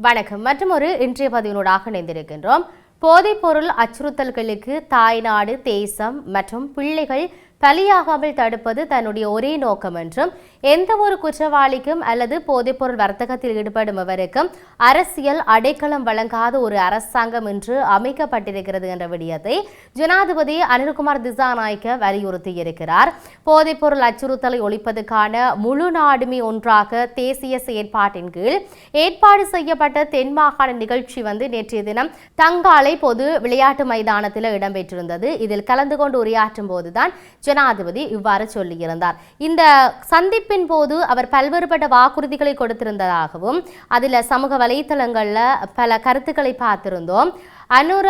வணக்கம். மற்றும் ஒரு இன்றைய பதிவினூடாக இணைந்திருக்கின்றோம். போதைப்பொருள் அச்சுறுத்தல்களுக்கு தாய்நாடு தேசம் மற்றும் பிள்ளைகள் பலியாகாமல் தடுப்பது தன்னுடைய ஒரே நோக்கம் என்றும் எந்த ஒரு குற்றவாளிக்கும் அல்லது போதைப்பொருள் வர்த்தகத்தில் ஈடுபடும் அரசியல் அடைக்கலம் வழங்காத ஒரு அரசாங்கம் என்று அமைக்கப்பட்டிருக்கிறது என்ற விடயத்தை ஜனாதிபதி அனில்குமார் திசாநாயக்க வலியுறுத்தியிருக்கிறார். போதைப்பொருள் அச்சுறுத்தலை ஒழிப்பதற்கான முழு நாடுமே ஒன்றாக தேசிய செயற்பாட்டின் கீழ் ஏற்பாடு செய்யப்பட்ட தென் மாகாண நிகழ்ச்சி வந்து நேற்றைய தினம் தங்காலை பொது விளையாட்டு மைதானத்தில் இடம்பெற்றிருந்தது. இதில் கலந்து கொண்டு உரையாற்றும் போதுதான் ஜனாதிபதி இவ்வாறு சொல்லியிருந்தார். இந்த சந்திப்பின் போது அவர் பல்வேறுபட்ட வாக்குறுதிகளை கொடுத்திருந்ததாகவும் அதில் சமூக வலைத்தளங்களில் பல கருத்துக்களை பார்த்திருந்தோம். அனுர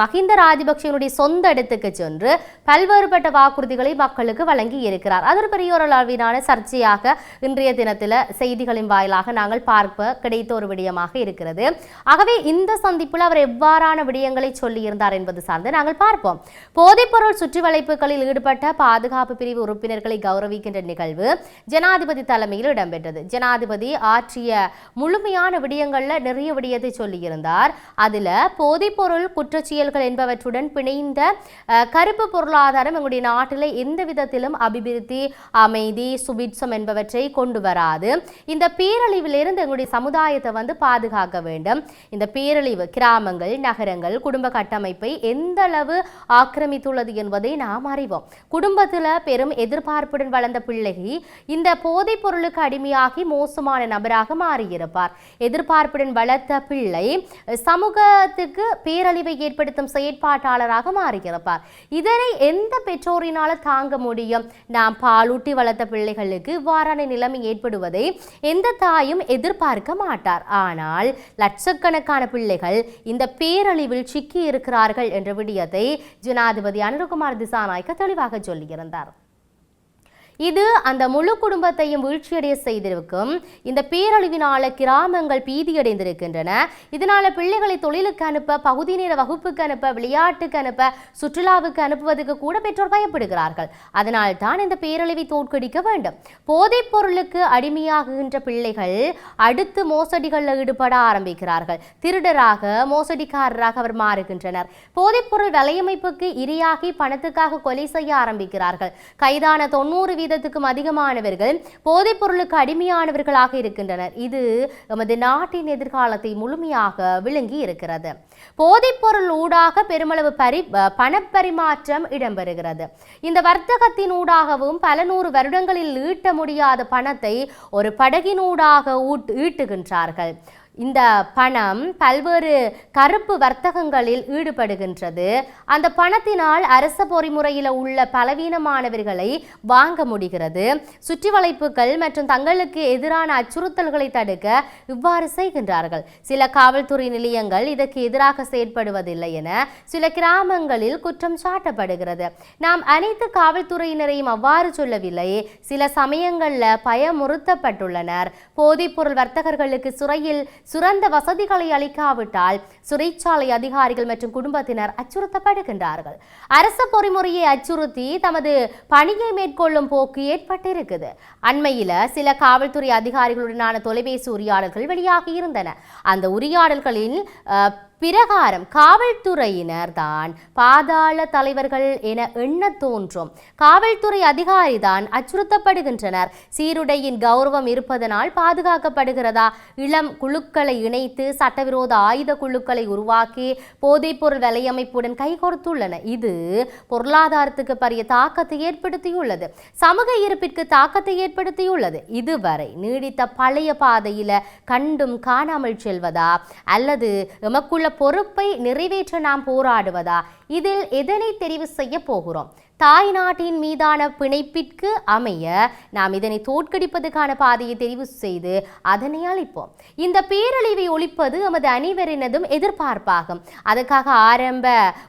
மஹிந்த ராஜபக்சேனுடைய சொந்த இடத்துக்கு சென்று பல்வேறுபட்ட வாக்குறுதிகளை மக்களுக்கு வழங்கி இருக்கிறார். அது ஒரு பெரிய ஒரு அளவிலான சர்ச்சையாக இன்றைய தினத்தில் செய்திகளின் வாயிலாக நாங்கள் பார்க்க கிடைத்த ஒரு விடயமாக இருக்கிறது. ஆகவே இந்த சந்திப்பில் அவர் எவ்வாறான விடயங்களை சொல்லியிருந்தார் என்பது சார்ந்து நாங்கள் பார்ப்போம். போதைப்பொருள் சுற்றி வளைப்புகளில் ஈடுபட்ட பாதுகாப்பு பிரிவு உறுப்பினர்களை கௌரவிக்கின்ற நிகழ்வு ஜனாதிபதி தலைமையில் இடம்பெற்றது. ஜனாதிபதி ஆற்றிய முழுமையான விடயங்களில் நிறைய விடயத்தை சொல்லியிருந்தார். அதில் போதைப்பொருள் குற்றச்செயல்கள் என்பவற்றுடன் பிணைந்த கருப்பு பொருளாதாரம் எங்களுடைய நாட்டில் எந்த விதத்திலும் அபிவிருத்தி அமைதி சுபிட்சம் என்பவற்றை கொண்டு வராது. இந்த பேரழிவிலிருந்து எங்களுடைய சமுதாயத்தை வந்து பாதுகாக்க வேண்டும். இந்த பேரழிவு கிராமங்கள் நகரங்கள் குடும்ப கட்டமைப்பை எந்த அளவு ஆக்கிரமித்துள்ளது என்பதை நாம் அறிவோம். குடும்பத்தில் பெரும் எதிர்பார்ப்புடன் வளர்ந்த பிள்ளை இந்த போதைப் பொருளுக்கு அடிமையாகி மோசமான நபராக மாறியிருப்பார். எதிர்பார்ப்புடன் வளர்த்த பிள்ளை சமூகத்துக்கு பேரழிவை ஏற்படுத்தும் செயற்பாட்டாளராக மாறியிருப்பார். இதனை எந்த பெற்றோரினால தாங்க முடியும்? நாம் பாலூட்டி வளர்த்த பிள்ளைகளுக்கு இவ்வாறான நிலைமை ஏற்படுவதை எந்த தாயும் எதிர்பார்க்க மாட்டார். ஆனால் லட்சக்கணக்கான பிள்ளைகள் இந்த பேரழிவில் சிக்கி இருக்கிறார்கள் என்ற விடயத்தை ஜனாதிபதி அனுரகுமார் திசாநாயக்க தெளிவாக சொல்லியிருந்தார். இது அந்த முழு குடும்பத்தையும் வீழ்ச்சியடைய செய்திருக்கும். இந்த பேரழிவினால கிராமங்கள் பீதியடைந்திருக்கின்றன. இதனால பிள்ளைகளை தொழிலுக்கு அனுப்ப பகுதி நேர வகுப்புக்கு அனுப்ப விளையாட்டுக்கு அனுப்ப சுற்றுலாவுக்கு அனுப்புவதற்கு கூட பெற்றோர் பயப்படுகிறார்கள். அதனால் தான் இந்த பேரழிவை தோற்கடிக்க வேண்டும். போதைப் பொருளுக்கு அடிமையாகுகின்ற பிள்ளைகள் அடுத்து மோசடிகளில் ஈடுபட ஆரம்பிக்கிறார்கள். திருடராக மோசடிக்காரராக அவர் மாறுகின்றனர். போதைப்பொருள் வலையமைப்புக்கு இரையாகி பணத்துக்காக கொலை செய்ய ஆரம்பிக்கிறார்கள். கைதான தொண்ணூறு சதவீதத்துக்கும் அதிகமானவர்கள் போதைப் பொருளுக்கு அடிமையானவர்களாக இருக்கின்றனர். இது எமது நாட்டின் எதிர்காலத்தை முழுமையாக விளங்கி இருக்கிறது. போதைப் பொருள் ஊடாக பெருமளவு பரி பணப்பரிமாற்றம் இடம்பெறுகிறது. இந்த வர்த்தகத்தின் ஊடாகவும் பல நூறு வருடங்களில் ஈட்ட முடியாத பணத்தை ஒரு படகினூடாக ஊட் ஈட்டுகின்றார்கள். இந்த பணம் பல்வேறு கருப்பு வர்த்தகங்களில் ஈடுபடுகின்றது. அந்த பணத்தினால் அரச பொறிமுறையில் உள்ள பலவீனமானவர்களை வாங்க முடிகிறது. சுற்றி வளைப்புகள் மற்றும் தங்களுக்கு எதிரான அச்சுறுத்தல்களை தடுக்க இவ்வாறு செய்கின்றார்கள். சில காவல்துறை நிலையங்கள் இதற்கு எதிராக செயற்படுவதில்லை என சில கிராமங்களில் குற்றம் சாட்டப்படுகிறது. நாம் அனைத்து காவல்துறையினரையும் அவ்வாறு சொல்லவில்லை. சில சமயங்களில் பயமுறுத்தப்பட்டுள்ளனர். போதைப்பொருள் வர்த்தகர்களுக்கு சிறையில் சிறந்த வசதிகளை அளிக்காவிட்டால் சிறைச்சாலை அதிகாரிகள் மற்றும் குடும்பத்தினர் அச்சுறுத்தப்படுகின்றார்கள். அரச பொறிமுறையை அச்சுறுத்தி தமது பணியை மேற்கொள்ளும் போக்கு ஏற்பட்டிருக்குது. அண்மையில் சில காவல்துறை அதிகாரிகளுடனான தொலைபேசி உரையாடல்கள் வெளியாகி இருந்தன அந்த உரையாடல்களில் பிரகாரம் காவல்துறையினர் தான் பாதாள தலைவர்கள் என எண்ண தோன்றும். காவல்துறை அதிகாரி தான் அச்சுறுத்தப்படுகின்றனர். சீருடையின் கௌரவம் இருப்பதனால் பாதுகாக்கப்படுகிறதா? இளம் குழுக்களை இணைத்து சட்டவிரோத ஆயுத குழுக்களை உருவாக்கி போதைப்பொருள் வலையமைப்புடன் கைகோர்த்துள்ளன இது பொருளாதாரத்துக்கு பரிய தாக்கத்தை ஏற்படுத்தியுள்ளது. சமூக இருப்பிற்கு தாக்கத்தை ஏற்படுத்தியுள்ளது. இதுவரை நீடித்த பழைய பாதையில கண்டும் காணாமல் செல்வதா? அல்லது எமக்குள்ள பொறுப்பை நிறைவேற்ற நாம் போராடுவதா? இதில் எதனை தெரிவு செய்ய போகிறோம்? தாய் நாட்டின் மீதான பிணைப்பிற்கு அமைய நாம் இதனை தோற்கடிப்பதற்கான பாதையை தெரிவு செய்து அதனை அளிப்போம். இந்த பேரழிவை ஒழிப்பது எமது அனைவரினதும் எதிர்பார்ப்பாகும். அதற்காக ஆரம்ப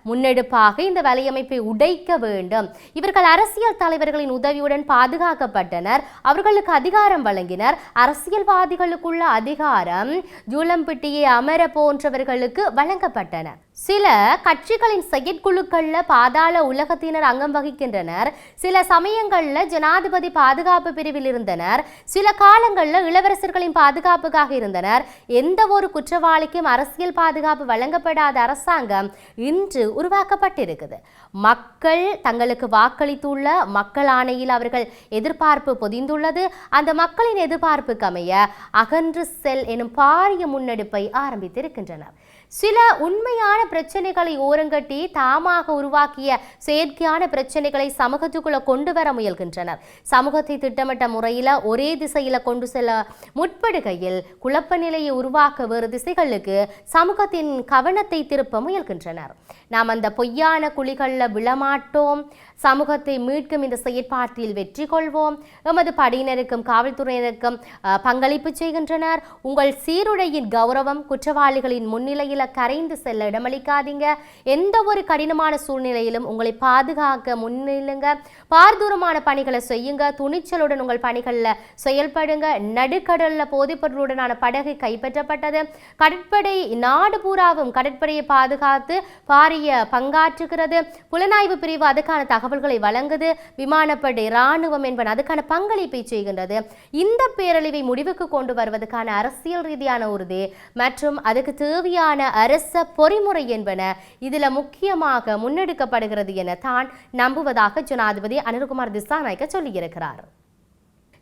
முன்னெடுப்பாக இந்த வலையமைப்பை உடைக்க வேண்டும். இவர்கள் அரசியல் தலைவர்களின் உதவியுடன் பாதுகாக்கப்பட்டனர். அவர்களுக்கு அதிகாரம் வழங்கினர். அரசியல்வாதிகளுக்குள்ள அதிகாரம் ஜூலம்பிட்டியை அமர போன்றவர்களுக்கு வழங்கப்பட்டன. சில கட்சிகளின் செயற்குழுக்களில் பாதாள உலகத்தினர் அங்கம் வகிக்கின்றனர். சில சமயங்களில் ஜனாதிபதி பாதுகாப்பு பிரிவில் இருந்தனர். சில காலங்களில் இளவரசர்களின் பாதுகாப்புக்காக இருந்தனர். எந்த ஒரு குற்றவாளிக்கும் அரசியல் பாதுகாப்பு வழங்கப்படாத அரசாங்கம் இன்று உருவாக்கப்பட்டிருக்குது. மக்கள் தங்களுக்கு வாக்களித்துள்ள மக்கள் ஆணையில் அவர்கள் எதிர்பார்ப்பு பொதிந்துள்ளது. அந்த மக்களின் எதிர்பார்ப்புக்கு அமைய அகன்று செல் எனும் பாரிய முன்னெடுப்பை ஆரம்பித்திருக்கின்றனர். சில உண்மையான பிரச்சனைகளை ஓரங்கட்டி தாமாக உருவாக்கிய செயற்கையான பிரச்சனைகளை சமூகத்துக்குள்ள கொண்டு வர முயல்கின்றனர். சமூகத்தை திட்டமிட்ட முறையில் ஒரே திசையில் கொண்டு செல்ல முற்படுகையில் குழப்ப நிலையை உருவாக்க வேறு திசைகளுக்கு சமூகத்தின் கவனத்தை திருப்ப முயல்கின்றனர். நாம் அந்த பொய்யான குழிகளில் விழமாட்டோம். சமூகத்தை மீட்கும் இந்த செயற்பாட்டில் வெற்றி கொள்வோம். எமது படையினருக்கும் காவல்துறையினருக்கும் பங்களிப்பு செய்கின்றனர். உங்கள் சீருடையின் கௌரவம் குற்றவாளிகளின் முன்னிலையில் கரைந்து செல்ல இடமளிக்காதீங்க. எந்த ஒரு கடினமான சூழ்நிலையிலும் உங்களை பாதுகாக்க முன்னிலுங்க பார்தூரமான பணிகளை செய்யுங்க. துணிச்சலுடன் உங்கள் பணிகளில் செயல்படுங்க. நடுக்கடலில் போதைப்பொருளுடனான படகு கைப்பற்றப்பட்டது. கடற்படை நாடு பூராவும் கடற்படையை பாதுகாத்து பாரிய பங்காற்றுகிறது. புலனாய்வு பிரிவு அதுக்கான தகவல் தகவல்களை வழங்குது விமானப்படை இராணுவம் என்பன அதுக்கான பங்களிப்பை செய்கின்றது. இந்த பேரழிவை முடிவுக்கு கொண்டு வருவதற்கான அரசியல் ரீதியான உறுதி மற்றும் அதுக்கு தேவையான அரச பொறிமுறை என்பன இதுல முக்கியமாக முன்னெடுக்கப்படுகிறது என தான் நம்புவதாக ஜனாதிபதி அனில்குமார் திசாநாயக்க சொல்லியிருக்கிறார்.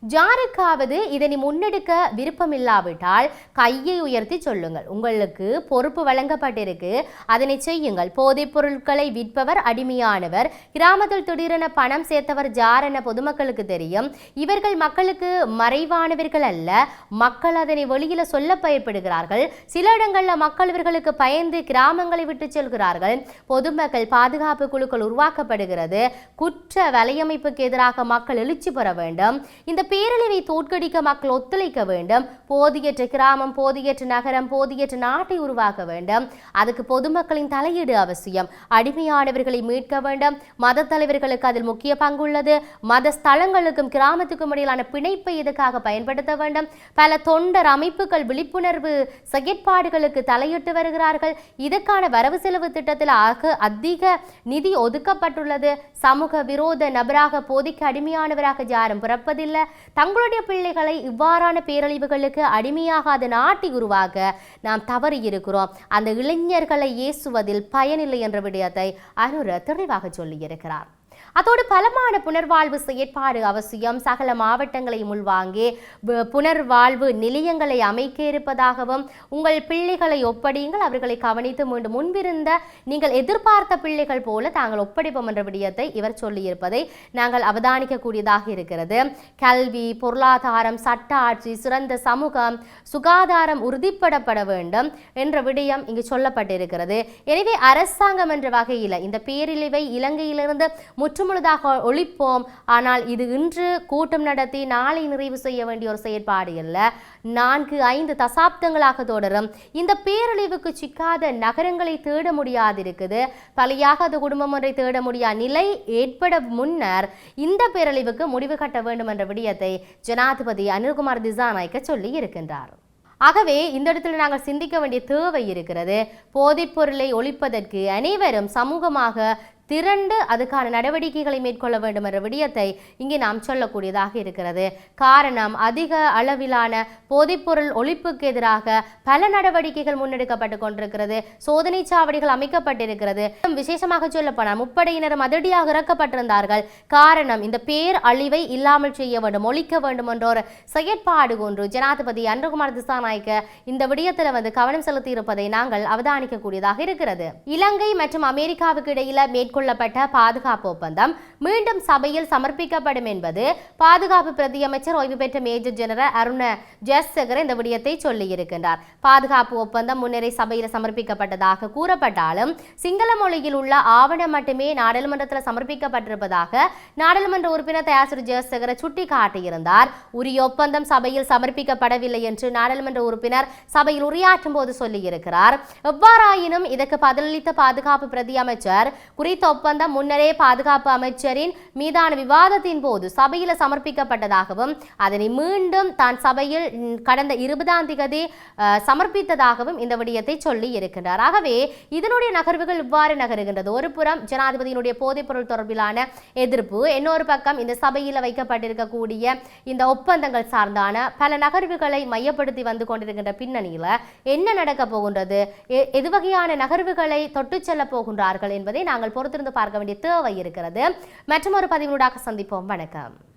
யாருக்காவது இதனை முன்னெடுக்க விருப்பமில்லாவிட்டால் கையை உயர்த்தி சொல்லுங்கள். உங்களுக்கு பொறுப்பு வழங்கப்பட்டிருக்கு. அதனை செய்யுங்கள். போதைப் பொருட்களை விற்பவர் அடிமையானவர். கிராமத்தில் திடீரென பணம் சேர்த்தவர் ஜார் என பொதுமக்களுக்கு தெரியும். இவர்கள் மக்களுக்கு மறைவானவர்கள் அல்ல. மக்கள் அதனை வெளியில சொல்ல பயப்படுகிறார்கள். சில இடங்களில் மக்கள் இவர்களுக்கு பயந்து கிராமங்களை விட்டு செல்கிறார்கள். பொதுமக்கள் பாதுகாப்பு குழுக்கள் உருவாக்கப்படுகிறது. குற்ற வலையமைப்புக்கு எதிராக மக்கள் எழுச்சி பெற வேண்டும். இந்த பேரழிவை தோற்கடிக்க மக்கள் ஒத்துழைக்க வேண்டும். போதியற்ற கிராமம் போதியற்ற நகரம் போதியற்ற நாட்டை உருவாக்க வேண்டும். அதுக்கு பொதுமக்களின் தலையீடு அவசியம். அடிமையானவர்களை மீட்க வேண்டும். மத தலைவர்களுக்கு அதில் முக்கிய பங்குள்ளது மத ஸ்தலங்களுக்கும் கிராமத்துக்கும் இடையிலான பிணைப்பை இதுக்காக பயன்படுத்த வேண்டும்? பல தொண்டர் அமைப்புகள் விழிப்புணர்வு செயற்பாடுகளுக்கு தலையிட்டு வருகிறார்கள். இதற்கான வரவு செலவு திட்டத்தில் ஆக அதிக நிதி ஒதுக்கப்பட்டுள்ளது. சமூக விரோத நபராக போதைக்கு அடிமையானவராக யாரும் பிறப்பதில்லை. தங்களுடைய பிள்ளைகளை இவ்வாறான பேரழிவுகளுக்கு அடிமையாகாத நாட்டை உருவாக்க நாம் தவறி இருக்கிறோம். அந்த இளைஞர்களை ஏசுவதில் பயனில்லை என்ற விடயத்தை அனுர தெளிவாக சொல்லியிருக்கிறார். அதோடு பலமான புனர்வாழ்வு செயற்பாடு அவசியம். சகல மாவட்டங்களையும் உள்வாங்கி புனர்வாழ்வு நிலையங்களை அமைக்க இருப்பதாகவும் உங்கள் பிள்ளைகளை ஒப்படையுங்கள். அவர்களை கவனித்து மீண்டும் முன்பிருந்த நீங்கள் எதிர்பார்த்த பிள்ளைகள் போல தாங்கள் ஒப்படைப்போம் என்ற விடயத்தை இவர் சொல்லியிருப்பதை நாங்கள் அவதானிக்கக்கூடியதாக இருக்கிறது. கல்வி பொருளாதாரம் சட்ட ஆட்சி சிறந்த சமூகம் சுகாதாரம் உறுதிப்படப்பட வேண்டும் என்ற விடயம் இங்கு சொல்லப்பட்டிருக்கிறது. எனவே அரசாங்கம் என்ற வகையில் இந்த பேரிழிவை இலங்கையிலிருந்து முற்று முற்றுமுழுதாக ஒழிப்போம். ஆனால் இது இன்று கூட்டம் நடத்தி நாளை நிறைவு செய்ய வேண்டிய ஒரு செயற்பாடு இல்லை நான்கு ஐந்து தசாப்தங்களாக தொடரும். இந்த பேரழிவுக்கு சிக்காத நகரங்களை தேட முடியாதிருக்குது. பலியாகாத குடும்பம் ஒன்றை தேட முடியாத நிலை ஏற்பட முன்னர் இந்த பேரழிவுக்கு முடிவு கட்ட வேண்டும் என்ற விடயத்தை ஜனாதிபதி அனில்குமார் திசாநாய்க்க சொல்லி இருக்கின்றார். ஆகவே இந்த இடத்துல நாங்கள் சிந்திக்க வேண்டிய தேவை இருக்கிறது. போதைப் பொருளை ஒழிப்பதற்கு அனைவரும் சமூகமாக திரண்டு அதுக்கான நடவடிக்கைகளை மேற்கொள்ள வேண்டும் என்ற விடயத்தை இங்கே நாம் சொல்லக்கூடியதாக இருக்கிறது. காரணம் அதிக அளவிலான போதைப்பொருள் ஒழிப்புக்கு எதிராக பல நடவடிக்கைகள் முன்னெடுக்கப்பட்டு கொண்டிருக்கிறது. சோதனை சாவடிகள் அமைக்கப்பட்டிருக்கிறது. விசேஷமாக சொல்லப்போனால் முப்படையினரும் அதிரடியாக இறக்கப்பட்டிருந்தார்கள். காரணம் இந்த பேர் அழிவை இல்லாமல் செய்ய வேண்டும் ஒழிக்க வேண்டும் என்ற ஒரு செயற்பாடு ஒன்று ஜனாதிபதி அன்றகுமார் திசாநாயக்க இந்த விடயத்தில் வந்து கவனம் செலுத்தி இருப்பதை நாங்கள் அவதானிக்கக்கூடியதாக இருக்கிறது. இலங்கை மற்றும் அமெரிக்காவுக்கு இடையில மேற்கொள்ளப்பட்ட பாதுகாப்பு ஒப்பந்தம் மீண்டும் சபையில் சமர்ப்பிக்கப்படும் என்பது பாதுகாப்பு பிரதியமைச்சர் ஓய்வு பெற்ற மேஜர் ஜெனரல் அருண ஜெயசேகர் இந்த விடயத்தை சொல்லியிருக்கின்றார். பாதுகாப்பு ஒப்பந்தம் முன்னரே சபையில் சமர்ப்பிக்கப்பட்டதாக கூறப்பட்டாலும் சிங்கள மொழியில் உள்ள ஆவணம் மட்டுமே நாடாளுமன்றத்தில் சமர்ப்பிக்கப்பட்டிருப்பதாக நாடாளுமன்ற உறுப்பினர் தயாசிரி ஜெயசேகர சுட்டிக்காட்டியிருந்தார். உரிய ஒப்பந்தம் சபையில் சமர்ப்பிக்கப்படவில்லை என்று நாடாளுமன்ற உறுப்பினர் சபையில் உரையாற்றும் போது சொல்லியிருக்கிறார். எவ்வாறாயினும் இதற்கு பதிலளித்த பாதுகாப்பு பிரதி அமைச்சர் குறித்த ஒப்பந்தம் முன்னரே பாதுகாப்பு அமைச்சரின் மீதான விவாதத்தின் போது சபையில் சமர்ப்பிக்கப்பட்டதாகவும் அதனை மீண்டும் தான் சபையில் கடந்த இருபதாம் திகதி சமர்ப்பித்ததாகவும் இந்த விடயத்தை சொல்லி இருக்கின்றார். ஆகவே இதனுடைய நகர்வுகள் இவ்வாறு நகருகின்றது. ஒரு புறம் ஜனாதிபதியினுடைய போதைப்பொருள் தொடர்பிலான எதிர்ப்பு இன்னொரு பக்கம் இந்த சபையில் வைக்கப்பட்டிருக்கக்கூடிய இந்த ஒப்பந்தங்கள் சார்ந்தான பல நகர்வுகளை மையப்படுத்தி வந்து கொண்டிருக்கின்ற பின்னணியில் என்ன நடக்க போகின்றது? எ- எது வகையான நகர்வுகளை தொட்டு செல்ல போகின்றார்கள் என்பதை நாங்கள் பொறுத்து பொறுத்திருந்து பார்க்க வேண்டிய தேவை இருக்கிறது. மற்றும் ஒரு பதிவினூடாக சந்திப்போம். வணக்கம்.